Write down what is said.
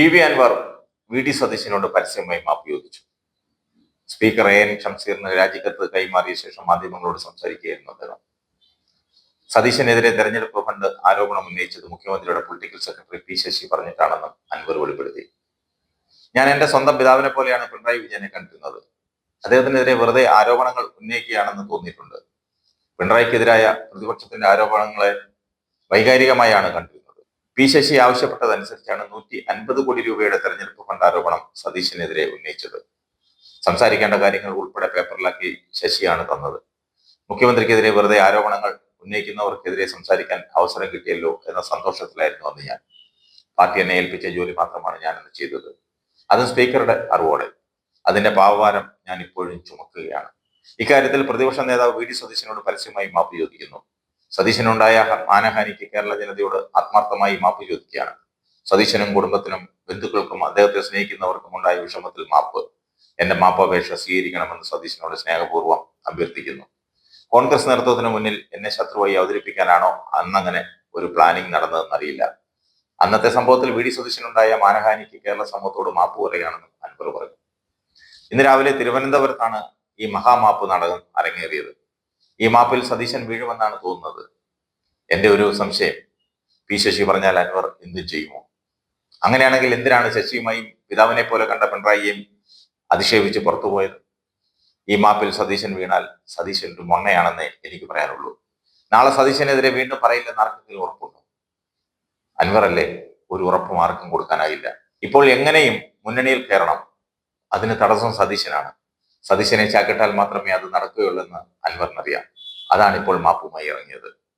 P V Anvar V D സതീശനോട് പരസ്യമായി മാപ്പ് ചോദിച്ചു. Speaker A N ഷംസീറിന് രാജിക്കത്ത് കൈമാറിയ ശേഷം മാധ്യമങ്ങളോട് സംസാരിക്കുകയായിരുന്നു അദ്ദേഹം. സതീശനെതിരെ തെരഞ്ഞെടുപ്പ് ഫണ്ട് ആരോപണം ഉന്നയിച്ചത് മുഖ്യമന്ത്രിയുടെ പൊളിറ്റിക്കൽ സെക്രട്ടറി പി ശശി പറഞ്ഞിട്ടാണെന്നും അൻവർ വെളിപ്പെടുത്തി. ഞാൻ എന്റെ സ്വന്തം പിതാവിനെ പോലെയാണ് പിണറായി വിജയനെ കണ്ടിരുന്നത്. അദ്ദേഹത്തിനെതിരെ വെറുതെ ആരോപണങ്ങൾ ഉന്നയിക്കുകയാണെന്ന് തോന്നിയിട്ടുണ്ട്. പിണറായിക്കെതിരായ പ്രതിപക്ഷത്തിന്റെ ആരോപണങ്ങളെ വൈകാരികമായാണ് കണ്ടിരുന്നത്. പി ശശി ആവശ്യപ്പെട്ടതനുസരിച്ചാണ് നൂറ്റി അൻപത് കോടി രൂപയുടെ തെരഞ്ഞെടുപ്പ് ഫണ്ട് ആരോപണം സതീശനെതിരെ ഉന്നയിച്ചത്. സംസാരിക്കേണ്ട കാര്യങ്ങൾ ഉൾപ്പെടെ പേപ്പറിലാക്കി ശശിയാണ് തന്നത്. മുഖ്യമന്ത്രിക്കെതിരെ വെറുതെ ആരോപണങ്ങൾ ഉന്നയിക്കുന്നവർക്കെതിരെ സംസാരിക്കാൻ അവസരം കിട്ടിയല്ലോ എന്ന സന്തോഷത്തിലായിരുന്നു അന്ന് ഞാൻ. പാർട്ടി എന്നെ ഏൽപ്പിച്ച ജോലി മാത്രമാണ് ഞാൻ അന്ന് ചെയ്തത്. അതും സ്പീക്കറുടെ അറിവോടെ. അതിന്റെ പാവഭാരം ഞാൻ ഇപ്പോഴും ചുമക്കുകയാണ്. ഇക്കാര്യത്തിൽ പ്രതിപക്ഷ നേതാവ് വി ഡി സതീശനോട് പരസ്യമായി മാപ്പ് ചോദിക്കുന്നു. സതീശനുണ്ടായ മാനഹാനിക്ക് കേരള ജനതയോട് ആത്മാർത്ഥമായി മാപ്പ് ചോദിക്കുകയാണ്. സതീശനും കുടുംബത്തിനും ബന്ധുക്കൾക്കും അദ്ദേഹത്തെ സ്നേഹിക്കുന്നവർക്കും ഉണ്ടായ വിഷമത്തിൽ മാപ്പ്. എന്റെ മാപ്പപേക്ഷ സ്വീകരിക്കണമെന്ന് സതീശനോട് സ്നേഹപൂർവം അഭ്യർത്ഥിക്കുന്നു. കോൺഗ്രസ് നേതൃത്വത്തിന് മുന്നിൽ എന്നെ ശത്രുവായി അവതരിപ്പിക്കാനാണോ അന്നങ്ങനെ ഒരു പ്ലാനിംഗ് നടന്നതെന്നറിയില്ല. അന്നത്തെ സംഭവത്തിൽ വി ഡി സതീശനുണ്ടായ മാനഹാനിക്ക് കേരള സമൂഹത്തോട് മാപ്പ് പറയുകയാണെന്നും അൻവർ പറഞ്ഞു. ഇന്ന് രാവിലെ തിരുവനന്തപുരത്താണ് ഈ മഹാമാപ്പ് നാടകം അരങ്ങേറിയത്. ഈ മാപ്പിൽ സതീശൻ വീഴുമെന്നാണ് തോന്നുന്നത്. എന്റെ ഒരു സംശയം. പി ശശി പറഞ്ഞാൽ അൻവർ എന്തും ചെയ്യുമോ? അങ്ങനെയാണെങ്കിൽ എന്തിനാണ് ശശിയുമായും പിതാവിനെ പോലെ കണ്ട പിണറായിയെയും അധിക്ഷേപിച്ച് പുറത്തുപോയത് ഈ മാപ്പിൽ സതീശൻ വീണാൽ സതീശൻ ഒരു മണ്ണയാണെന്നേ എനിക്ക് പറയാനുള്ളൂ. നാളെ സതീശനെതിരെ വീണ്ടും പറയില്ലെന്ന് ആർക്കെങ്കിലും ഉറപ്പുണ്ടോ? അൻവറല്ലേ ഒരു ഉറപ്പും ആർക്കും കൊടുക്കാനായില്ല. ഇപ്പോൾ എങ്ങനെയും മുന്നണിയിൽ കയറണം. അതിന് തടസ്സം സതീശനാണ്. സതീശനെ ചാക്കിട്ടാൽ മാത്രമേ അത് നടക്കുകയുള്ളൂ എന്ന് അൻവറിനറിയാം. അതാണ് ഇപ്പോൾ മാപ്പുമായി ഇറങ്ങിയത്.